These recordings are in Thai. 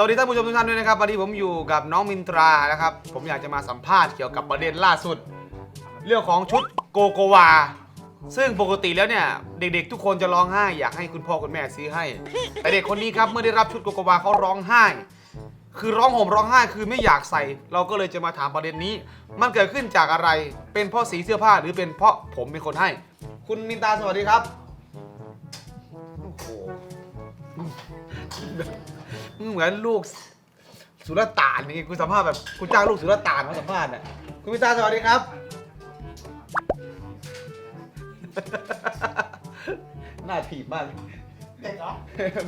สวัสดีท่านผู้ชมทุกท่านด้วยนะครับวันนี้ผมอยู่กับน้องมินตรานะครับ ผมอยากจะมาสัมภาษณ์เกี่ยวกับประเด็นล่าสุด เรื่องของชุดโกโกวา ซึ่งปกติแล้วเนี่ย เด็กๆ ทุกคนจะร้องไห้อยากให้คุณพ่อคุณแม่ซื้อให้ แต่เด็กคนนี้ครับเมื่อได้รับชุดโกโกวาเขาร้องไห้ คือร้องห่มร้องไห้คือไม่อยากใส่ เราก็เลยจะมาถามประเด็นนี้ มันเกิดขึ้นจากอะไรเป็นเพราะสีเสื้อผ้าหรือเป็นเพราะผมเป็นคนให้ คุณมินตาสวัสดีครับโอ้โห มึงเหมือนลูกสุลต่านนี่กูสัมภาษณ์แบบกูจ้างลูกสุลต่านมาสัมภาษณ์น่ะคุณมินตาสวัสดีครับ หน้าถีบมากเด็กเหรอ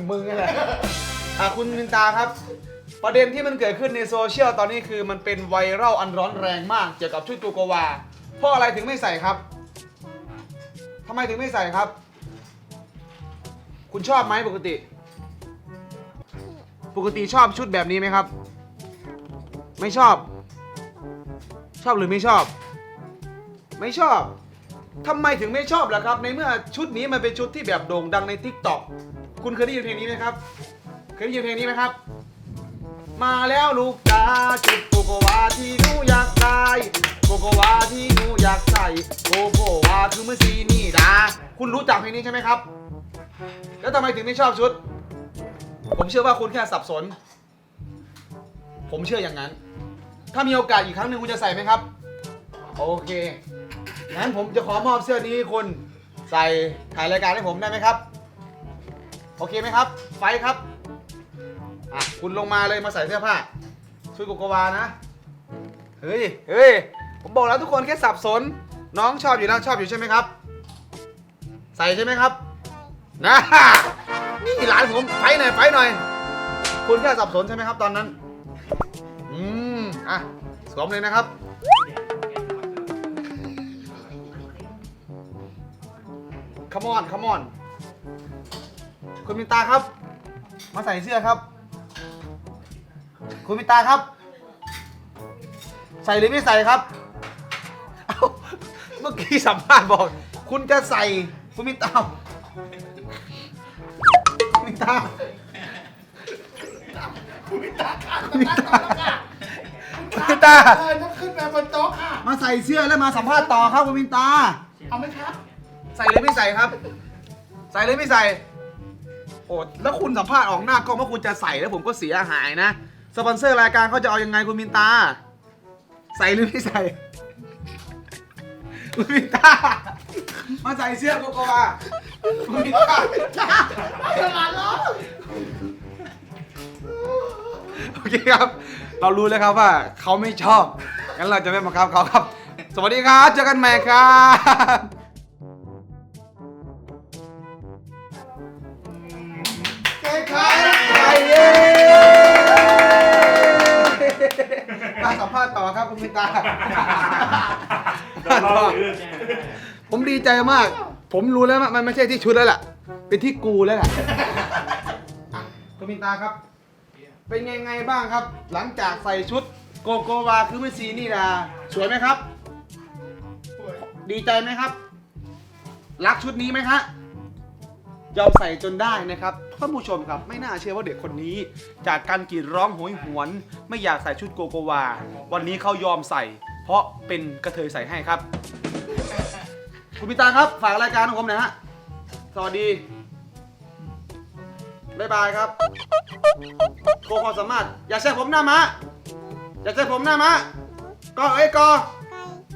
มึงอะไรอะคุณมินตาครับ ประเด็นที่มันเกิดขึ้นในโซเชียลตอนนี้คือมันเป็นไวรัลอันร้อนแรงมาก เกี่ยวกับชุดโกโกวาเพราะอะไรถึงไม่ใส่ครับทำไมถึงไม่ใส่ครับ คุณชอบไหมปกติ ปกติชอบชุดแบบนี้ไหมครับ ไม่ชอบ ชอบหรือไม่ชอบ ไม่ชอบทำไมถึงไม่ชอบล่ะครับ ในเมื่อชุดนี้มันเป็นชุดที่แบบโด่งดังใน t ิ k t o k คุณเคยได้ยินเพลงนี้ไหมครับ เคยได้ยินเพลงนี้ไหมครับ มาแล้วลูกตาจุดโกโกวาที่หนูอยากได้โกโกวาที่หนูอยากใส่โกโกวาคือเมื่อซีนี่ดาคุณรู้จักเพลงนี้ใช่ไหมครับ แล้วทำไมถึงไม่ชอบชุด ผมเชื่อว่าคุณแค่สับสน ผมเชื่ออย่างนั้น ถ้ามีโอกาสอีกครั้งหนึ่งคุณจะใส่ไหมครับ โอเคงั้นผมจะขอมอบเสื้อนี้คุณใส่ถ่ายรายการให้ผมได้ไหมครับ โอเคไหมครับ ไฟครับอะคุณลงมาเลยมาใส่เสื้อผ้าชุดโกโกวานะเฮ้ยเฮ้ยผมบอกแล้วทุกคนแค่สับสน น้องชอบอยู่แล้วชอบอยู่ใช่ไหมครับ ใส่ใช่ไหมครับนะ นี่หลานผมไฟหน่อยไฟหน่อย คุณแค่สับสนใช่ไหมครับตอนนั้น อืม อะสวมเลยนะครับ ขมอนขมอน คุณมินตาครับ มาใส่เสื้อครับ คุณมินตาครับ ใส่หรือไม่ใส่ครับ เอ้า เมื่อกี้สัมภาษณ์บอก คุณจะใส่ คุณมินตา ตาคุณพิตาค่ะคุณมิตาคุณมินตาเออต้องขึ้นไปบนโต๊ะค่ะ มาใส่เสื้อแล้วมาสัมภาษณ์ต่อครับคุณมินตา เอาไหมครับ ใส่เลยไม่ใส่ครับ ใส่เลยไม่ใส่โอ้แล้วคุณสัมภาษณ์ออกหน้ากล้องว่าคุณจะใส่แล้วผมก็เสียหายนะสปอนเซอร์รายการเขาจะเอายังไงคุณมินตา ใส่หรือไม่ใส่คุณมินตา มาใส่เสื้อโกโกวา คุณมินตาอย่ามาล้อโอเคครับ เรารู้แล้วครับว่าเขาไม่ชอบ งั้นเราจะไม่บังคับเขาครับ สวัสดีครับ เจอกันใหม่ครับเจ๊ค่ะไปเย้มาสัมภาษณ์ต่อครับคุณมินตาผมดีใจมาก ผมรู้แล้วว่ามันไม่ใช่ที่ชุดแล้วล่ะ เป็นที่กูแล้วล่ะอะคุณมินตาครับ เป็นไงไงบ้างครับ หลังจากใส่ชุดโกโกวาคือไม่ซีนี่นะสวยไหมครับ ดีใจไหมครับ รักชุดนี้ไหมคะยอมใส่จนได้นะครับท่านผู้ชมครับไม่น่าเชื่อว่าเด็กคนนี้ จากการกรีดร้องโหยหวน ไม่อยากใส่ชุดโกโกวา วันนี้เขายอมใส่ เพราะเป็นกระเทยใส่ให้ครับ คุณพิตาครับ ฝากรายการของผมหน่อยฮะ สวัสดี บ๊ายบายครับโกความสามารถ อย่าใช้ผมหน้ามาอย่าใช้ผมหน้ามาก็เอ้ยกอ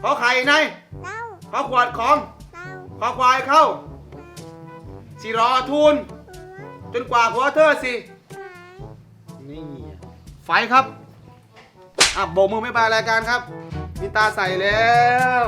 ขอไข่ในขอขวดของขอควายเข้า สิรอทูลจนกว่าหัวเธอสิ นี่ ไฟครับ อะโบกมือไม่บายรายการครับมีตาใส่แล้ว